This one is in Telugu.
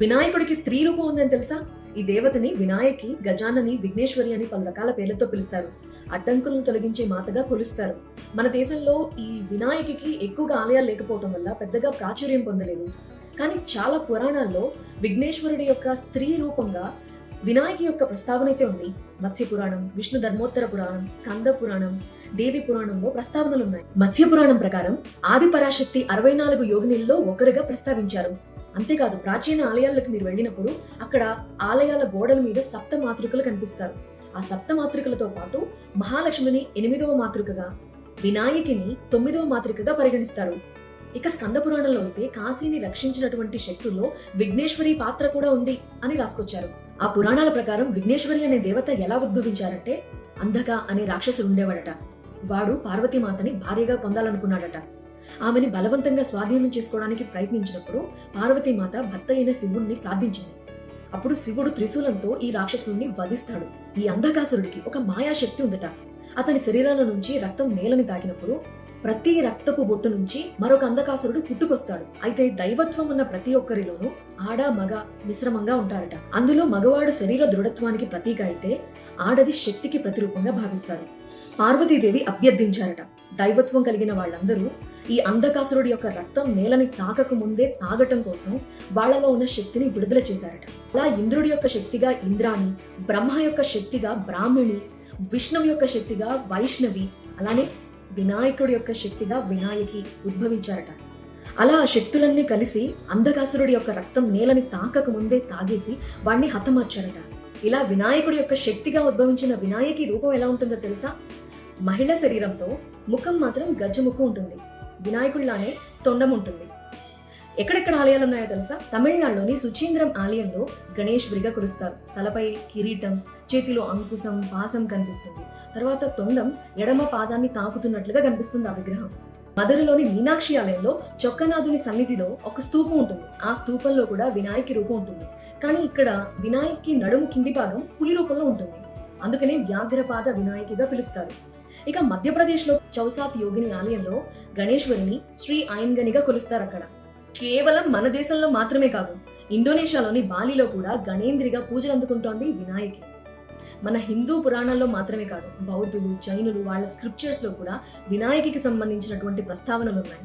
వినాయకుడికి స్త్రీ రూపం ఉందని తెలుసా? ఈ దేవతని వినాయకి గజానని విఘ్నేశ్వరి అని పలు రకాల పేర్లతో పిలుస్తారు. అడ్డంకులను తొలగించే మాతగా కొలుస్తారు. మన దేశంలో ఈ వినాయకికి ఎక్కువగా ఆలయాలు లేకపోవటం వల్ల పెద్దగా ప్రాచుర్యం పొందలేదు. కానీ చాలా పురాణాల్లో విఘ్నేశ్వరుడి యొక్క స్త్రీ రూపంగా వినాయకి యొక్క ప్రస్తావన అయితే ఉంది. మత్స్య పురాణం విష్ణు ధర్మోత్తర పురాణం స్కంద పురాణం దేవి పురాణంలో ప్రస్తావనలు ఉన్నాయి. మత్స్య పురాణం ప్రకారం ఆది పరాశక్తి అరవై నాలుగు యోగినిల్లో ఒకరుగా ప్రస్తావించారు. అంతేకాదు ప్రాచీన ఆలయాలకు మీరు వెళ్ళినప్పుడు అక్కడ ఆలయాల గోడల మీద సప్త మాతృకలు కనిపిస్తారు. ఆ సప్త మాతృకలతో పాటు మహాలక్ష్మిని ఎనిమిదవ మాతృకగా వినాయకిని తొమ్మిదవ మాతృకగా పరిగణిస్తారు. ఇక స్కంద పురాణంలో అయితే కాశీని రక్షించినటువంటి శక్తుల్లో విఘ్నేశ్వరి పాత్ర కూడా ఉంది అని రాసుకొచ్చారు. ఆ పురాణాల ప్రకారం విఘ్నేశ్వరి అనే దేవత ఎలా ఉద్భవించారంటే అంధక అనే రాక్షసుడు ఉండేవాడట. వాడు పార్వతీమాతని భార్యగా పొందాలనుకున్నాడట. ఆమెని బలవంతంగా స్వాధీనం చేసుకోవడానికి ప్రయత్నించినప్పుడు పార్వతీమాత భర్త అయిన శివుణ్ణి ప్రార్థించింది. అప్పుడు శివుడు త్రిశూలంతో ఈ రాక్షసుడిని వధిస్తాడు. ఈ అంధకాసురుడికి ఒక మాయా శక్తి ఉందట. అతని శరీరాల నుంచి రక్తం నేలని తాకినప్పుడు ప్రతి రక్తపు బొట్టు నుంచి మరొక అంధకాసురుడు పుట్టుకొస్తాడు. అయితే దైవత్వం ఉన్న ప్రతి ఒక్కరిలోనూ ఆడ మగ మిశ్రమంగా ఉంటారట. అందులో మగవాడు శరీర దృఢత్వానికి ప్రతీక అయితే ఆడది శక్తికి ప్రతిరూపంగా భావిస్తారు. పార్వతీదేవి అభ్యర్థించారట. దైవత్వం కలిగిన వాళ్ళందరూ ఈ అంధకాసురుడి యొక్క రక్తం నేలని తాకక ముందే తాగటం కోసం వాళ్ళలో ఉన్న శక్తిని విడుదల చేశారట. అలా ఇంద్రుడి యొక్క శక్తిగా ఇంద్రాణి బ్రహ్మ యొక్క శక్తిగా బ్రాహ్మణి విష్ణువు యొక్క శక్తిగా వైష్ణవి అలానే వినాయకుడి యొక్క శక్తిగా వినాయకి ఉద్భవించారట. అలా ఆ శక్తులన్నీ కలిసి అంధకాసురుడి యొక్క రక్తం నేలని తాకక ముందే తాగేసి వాణ్ణి హతమార్చారట. ఇలా వినాయకుడి యొక్క శక్తిగా ఉద్భవించిన వినాయకి రూపం ఎలా ఉంటుందో తెలుసా? మహిళ శరీరంతో ముఖం మాత్రం గజ్జముఖం ఉంటుంది. వినాయకుడిలానే తొండం ఉంటుంది ఎక్కడెక్కడ ఆలయాలు ఉన్నాయో తెలుసా? తమిళనాడులోని సుచీంద్రం ఆలయంలో గణేష్ గణేశ్వరిగా కురుస్తారు. తలపై కిరీటం చేతిలో అంకుశం పాసం కనిపిస్తుంది. తర్వాత తొండం ఎడమ పాదాన్ని తాకుతున్నట్లుగా కనిపిస్తుంది ఆ విగ్రహం. మధురలోని మీనాక్షి ఆలయంలో చొక్కనాథుని సన్నిధిలో ఒక స్తూపం ఉంటుంది. ఆ స్తూపంలో కూడా వినాయకి రూపం ఉంటుంది. కానీ ఇక్కడ వినాయకి నడుము కింది భాగం పులి రూపంలో ఉంటుంది. అందుకనే వ్యాఘ్రపాద వినాయకిగా పిలుస్తారు. ఇక మధ్యప్రదేశ్లో చౌసాత్ యోగిని ఆలయంలో గణేశ్వరిని శ్రీ ఆయన్గనిగా కొలుస్తారు అక్కడ. కేవలం మన దేశంలో మాత్రమే కాదు ఇండోనేషియాలోని బాలిలో కూడా గణేంద్రిగా పూజలు అందుకుంటోంది వినాయకి. మన హిందూ పురాణాల్లో మాత్రమే కాదు బౌద్ధులు జైనులు వాళ్ళ స్క్రిప్చర్స్లో కూడా వినాయకికి సంబంధించినటువంటి ప్రస్తావనలు ఉన్నాయి.